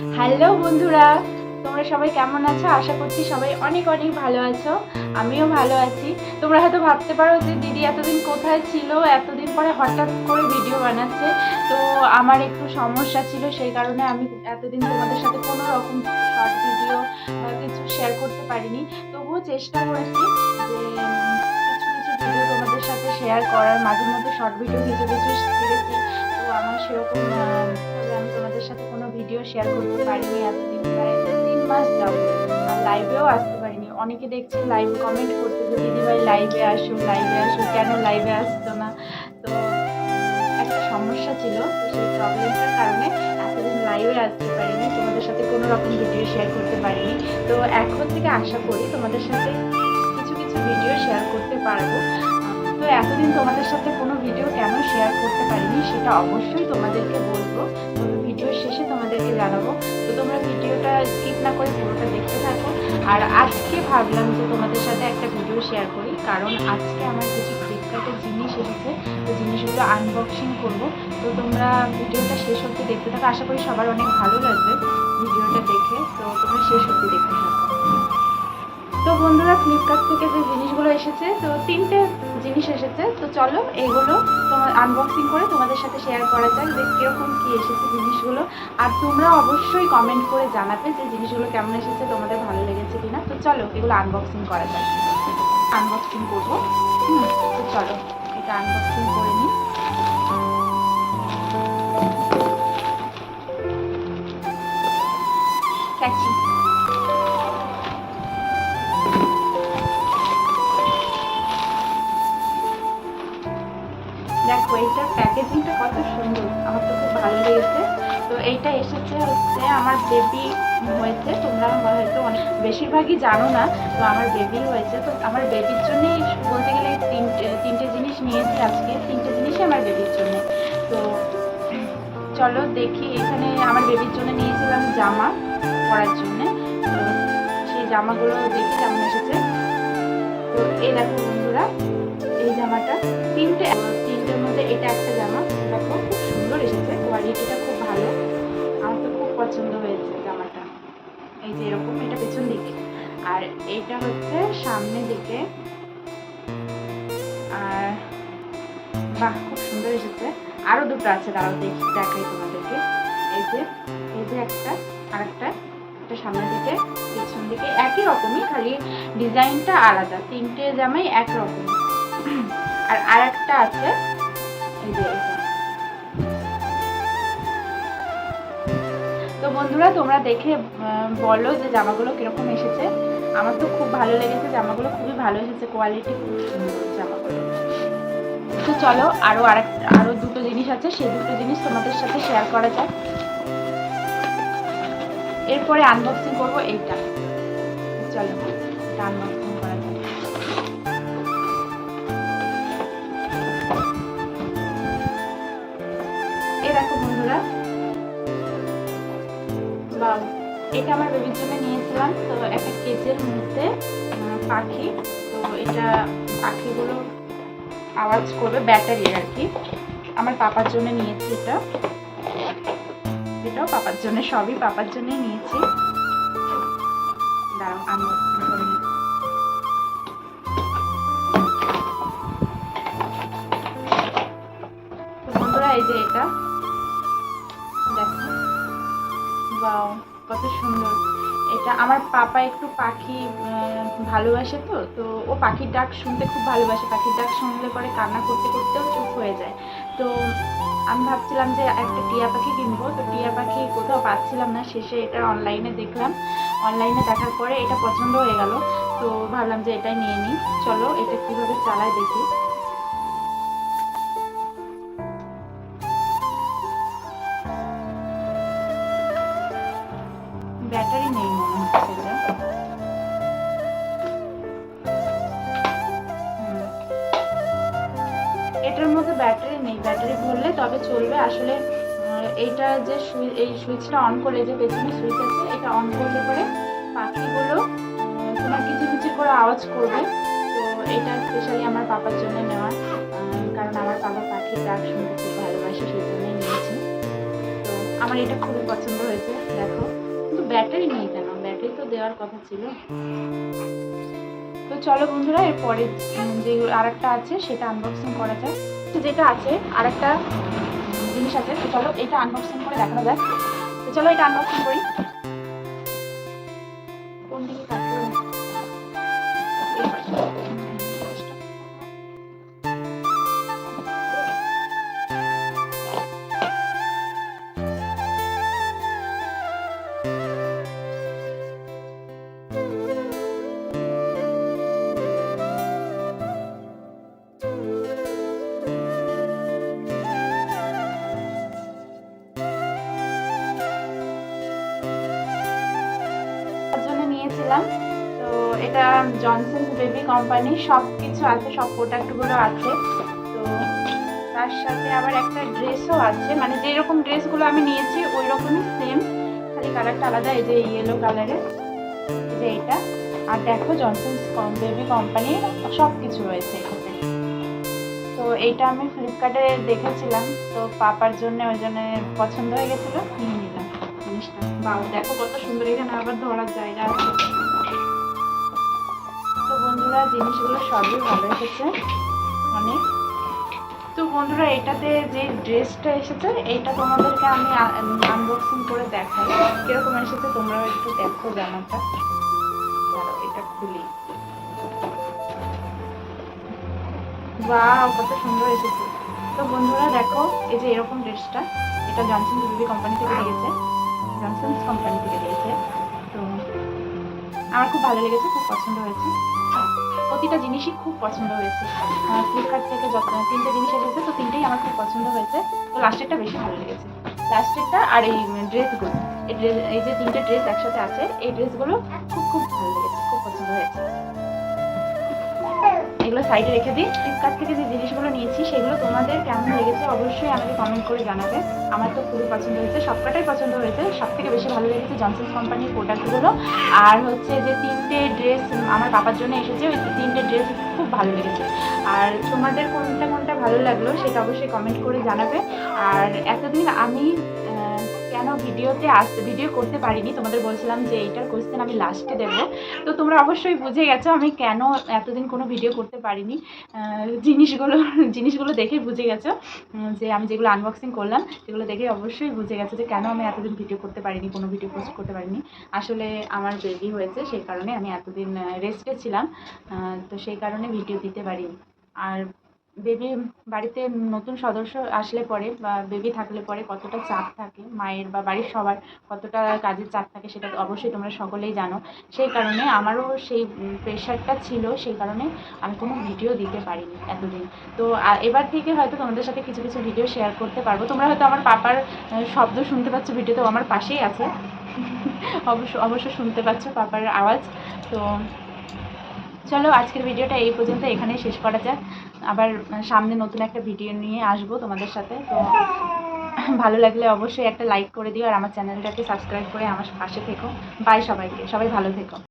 Hello বন্ধুরা, তোমরা সবাই কেমন আছো? আশা করছি সবাই অনেক অনেক ভালো আছো। আমিও ভালো আছি। তোমরা হয়তো ভাবতে পারো যে দিদি এতদিন কোথায় ছিল, এতদিন পরে হঠাৎ করে ভিডিও বানাচ্ছে। তো আমার একটু সমস্যা ছিল, সেই কারণে আমি এতদিন তোমাদের সাথে কোনো রকম শর্ট ভিডিও কিছু শেয়ার করতে পারিনি। তবুও চেষ্টা করেছি যে ভিডিও তোমাদের সাথে শেয়ার করার মাঝে মধ্যে শর্ট ভিডিও কিছু কিছু ছেড়েছি। তো আমার সেরকম আমি তোমাদের সাথে কোনো ভিডিও শেয়ার করতে পারিনি এতদিন, প্রায় তিন মাস যাব লাইভেও আসতে পারিনি। অনেকে দেখছি লাইভ কমেন্ট করতে যে দিদিভাই লাইভে আসো লাইভে আসো, কেন লাইভে আসতো না? তো একটা সমস্যা ছিল, তো সেই প্রবলেমটার কারণে এতদিন লাইভে আসতে পারিনি। তোমাদের সাথে কোনো রকম ভিডিও শেয়ার করতে পারিনি। তো এখন থেকে আশা করি তোমাদের সাথে ভিডিও শেয়ার করতে পারব। তো এতদিন তোমাদের সাথে কোনো ভিডিও কেন শেয়ার করতে পারিনি, সেটা অবশ্যই তোমাদেরকে বলব। ভিডিও শেষে তোমাদেরকে জানাব। তো তোমরা ভিডিওটা স্কিপ না করে পুরোটা দেখতে থাকো। আর আজকে ভাবলাম যে তোমাদের সাথে একটা ভিডিও শেয়ার করি, কারণ আজকে আমার কিছু ফ্লিপকার্টের জিনিস এসেছে। তো জিনিসগুলো আনবক্সিং করব। তো তোমরা ভিডিওটা শেষ অবধি দেখতে থাকো। আশা করি সবার অনেক ভালো লাগবে ভিডিওটা দেখে। তো তোমরা শেষ অবধি দেখতে থাকো। তো বন্ধুরা ফ্লিপকার্ট থেকে যে জিনিসগুলো এসেছে, তো তিনটে জিনিস এসেছে। তো চলো, এগুলো তোমার আনবক্সিং করে তোমাদের সাথে শেয়ার করা যাক যে কীরকম কী এসেছে জিনিসগুলো। আর তোমরা অবশ্যই কমেন্ট করে জানাবে যে জিনিসগুলো কেমন এসেছে, তোমাদের ভালো লেগেছে কিনা। তো চলো, এগুলো আনবক্সিং করা যাক। আনবক্সিং করব। তো চলো, এটা আনবক্সিং করে নিই। ক্যাচি দেখো, এইটার প্যাকেজিংটা কত সুন্দর। আমার তো খুব ভালো লেগেছে। তো এইটা এসেছে হচ্ছে আমার বেবি হয়েছে। তোমরা আমার হয়তো অনেক বেশিরভাগই জানো না, তো আমার বেবি হয়েছে। তো আমার বেবির জন্যেই বলতে গেলে তিনটে তিনটে জিনিস নিয়েছি আজকে। তিনটে জিনিসই আমার বেবির জন্য। তো চলো দেখি, এখানে আমার বেবির জন্য নিয়েছিলাম জামা পরার জন্যে। তো সেই জামাগুলো দেখি কেমন এসেছে। তো এই দেখো বন্ধুরা, এই জামাটা। কোয়ালিটিটা খুব ভালো। আমার তো খুব পছন্দ হয়েছে জামাটা। এই যে এরকম এটা পেছন দিকে। আর এইটা হচ্ছে সামনের দিকে। আর বাহ, খুব সুন্দর এসেছে। আরও দুটো আছে, দাঁড়াও দেখি, দেখাই তোমাদেরকে। এই যে এই যে একটা আর একটা একটা সামনের দিকে, পেছন দিকে। একই রকমই, খালি ডিজাইনটা আলাদা। তিনটে জামাই একরকম। আর আর একটা আছে, এই যে বন্ধুরা, তোমরা দেখে বলো যে জামাগুলো কীরকম এসেছে। আমার তো খুব ভালো লেগেছে, জামাগুলো খুবই ভালো এসেছে কোয়ালিটি খুব সুন্দর জামাগুলো। তো চলো আরও আরেক আরও দুটো জিনিস আছে, সেই দুটো জিনিস তোমাদের সাথে শেয়ার করা যায় এরপরে আনবক্সিং করব এইটা। চলো আনবক্সিং এটা আমার বেবির জন্য নিয়েছিলাম, তো একটা কেজের মধ্যে পাখি। তো এটা পাখিগুলো আওয়াজ করবে, ব্যাটারি আর কি। আমার পাপার জন্য নিয়েছি এটা। এটাও পাপার জন্য, সবই পাপার জন্যই নিয়েছি। দাঁড়াও বন্ধুরা, এই যে এটা। দেখো। বাও কত সুন্দর। এটা আমার পাপা একটু পাখি ভালোবাসে তো তো ও পাখির ডাক শুনতে খুব ভালোবাসে। পাখির ডাক শুনলে পরে কান্না করতে করতেও চুপ হয়ে যায়। তো আমি ভাবছিলাম যে একটা টিয়া পাখি কিনবো। তো টিয়া পাখি কোথাও পাচ্ছিলাম না। শেষে এটা অনলাইনে দেখলাম। অনলাইনে দেখার পরে এটা পছন্দ হয়ে গেল। তো ভাবলাম যে এটাই নিয়ে নিই। চলো, এটা কীভাবে চালায় দেখি। তবে চলবে? আসলে এইটা যে এই সুইচটা অন করলে যে পেছনে সুইচ আছে, এটা অন করলে পরে পাখিগুলো তোমার কিছু করে আওয়াজ করবে। তো এটা স্পেশালি আমার পাপার জন্য নেওয়া কারণ আমার পাপা পাখির ডাক শুনতে খুব ভালোবাসে, সেই জন্যই নিয়েছি। তো আমার এটা খুবই পছন্দ হয়েছে, দেখো। কিন্তু ব্যাটারি নেই কেন? ব্যাটারি তো দেওয়ার কথা ছিল। তো চলো বন্ধুরা, এরপরে যে আর একটা আছে, সেটা আনবক্সিং করা তো যেটা আছে আর একটা জিনিস আছে, তো চলো এটা আনবক্সিং করে দেখানো যাক। তো চলো এটা আনবক্সিং করি। জনসন বেবি কোম্পানি সব কিছু আছে, সব প্রোডাক্টগুলো আছে। তো তার সাথে আবার একটা ড্রেসও আছে মানে যেরকম ড্রেসগুলো আমি নিয়েছি ওই রকমই সেম খালি কালারটা আলাদা, এই যে ইয়েলো কালারের যে এটা আর দেখো জনসন বেবি কোম্পানির সব কিছু রয়েছে এখানে। তো এইটা আমি ফ্লিপকার্টে দেখেছিলাম। তো পাপার জন্য, ওই জন্য পছন্দ হয়ে গেছিল নিয়ে নিলাম জিনিসটা। বাউ দেখো কত সুন্দর, এখানে আবার ধরার জায়গা আছে। বন্ধুরা, জিনিসগুলো সবই ভালো এসেছে। অনেক তো বন্ধুরা এটাতে যে ড্রেসটা এসেছে, এইটা তোমাদেরকে আমি আনবক্সিং করে দেখাই। কীরকম এসেছে তোমরাও একটু দেখো জামাটা এটা খুলি। বাহ কত সুন্দর এসেছে। তো বন্ধুরা, দেখো, এই যে এরকম ড্রেসটা এটা জনসন বেবি কোম্পানি থেকে দিয়েছে। জনসন কোম্পানি থেকে দিয়েছে। তো, আমার খুব ভালো লেগেছে, খুব পছন্দ হয়েছে। প্রতিটা জিনিসই খুব পছন্দ হয়েছে। ফ্লিপকার্ট থেকে যত তিনটে জিনিস এসেছে, তো তিনটেই আমার খুব পছন্দ হয়েছে। তো লাস্টেরটা বেশি ভালো লেগেছে। লাস্টেরটা আর এই ড্রেসগুলো এই ড্রেস এই যে তিনটে ড্রেস একসাথে আছে, এই ড্রেসগুলো খুব খুব ভালো লেগেছে, খুব পছন্দ হয়েছে। এগুলো সাইডে রেখে দিই। ফ্লিপকার্ট থেকে যে জিনিসগুলো নিয়েছি, সেগুলো তোমাদের কেমন লেগেছে অবশ্যই আমাকে কমেন্ট করে জানাবে। আমার তো খুবই পছন্দ হয়েছে, সবকটাই পছন্দ হয়েছে। সব থেকে বেশি ভালো লেগেছে জনসন কোম্পানির প্রোডাক্টগুলো আর হচ্ছে যে তিনটে ড্রেস আমার পাপার জন্য এসেছে, ওই তিনটে ড্রেস খুব ভালো লেগেছে। আর তোমাদের কোনটা কোনটা ভালো লাগল, সেটা অবশ্যই কমেন্ট করে জানাবে। আর এতদিন আমি কেন ভিডিওতে আসতে ভিডিও করতে পারিনি। তোমাদের বলছিলাম যে এইটার কোয়েশ্চেন আমি লাস্টে দেবো। তো তোমরা অবশ্যই বুঝে গেছো আমি কেন এতদিন কোনো ভিডিও করতে পারিনি। জিনিসগুলো জিনিসগুলো দেখে বুঝে গেছো যে আমি যেগুলো আনবক্সিং করলাম, সেগুলো দেখে অবশ্যই বুঝে গেছো যে কেন আমি এতদিন ভিডিও করতে পারিনি, কোনো ভিডিও পোস্ট করতে পারিনি। আসলে আমার বেবি হয়েছে, সেই কারণে আমি এতদিন রেস্টে ছিলাম। তো সেই কারণে ভিডিও দিতে পারিনি। আর বেবি বাড়িতে নতুন সদস্য আসলে পরে বা বেবি থাকলে পরে কতটা চাপ থাকে, মায়ের বা বাড়ির সবার কতটা কাজের চাপ থাকে সেটা অবশ্যই তোমরা সকলেই জানো। সেই কারণে আমারও সেই প্রেশারটা ছিল, সেই কারণে আমি কোনো ভিডিও দিতে পারিনি এতদিন। তো এবার থেকে হয়তো তোমাদের সাথে কিছু কিছু ভিডিও শেয়ার করতে পারব। তোমরা হয়তো আমার পাপার শব্দ শুনতে পাচ্ছ ভিডিওতে আমার পাশেই আছে। অবশ্য অবশ্য শুনতে পাচ্ছ পাপার আওয়াজ। তো চলো, আজকের ভিডিওটা এই পর্যন্ত, এখানেই শেষ করা যাক। আবার সামনে নতুন একটা ভিডিও নিয়ে আসব তোমাদের সাথে। তো ভালো লাগলে অবশ্যই একটা লাইক করে দিও আর আমার চ্যানেলটাকে সাবস্ক্রাইব করে আমার পাশে থেকো। বাই সবাইকে, সবাই ভালো থেকো।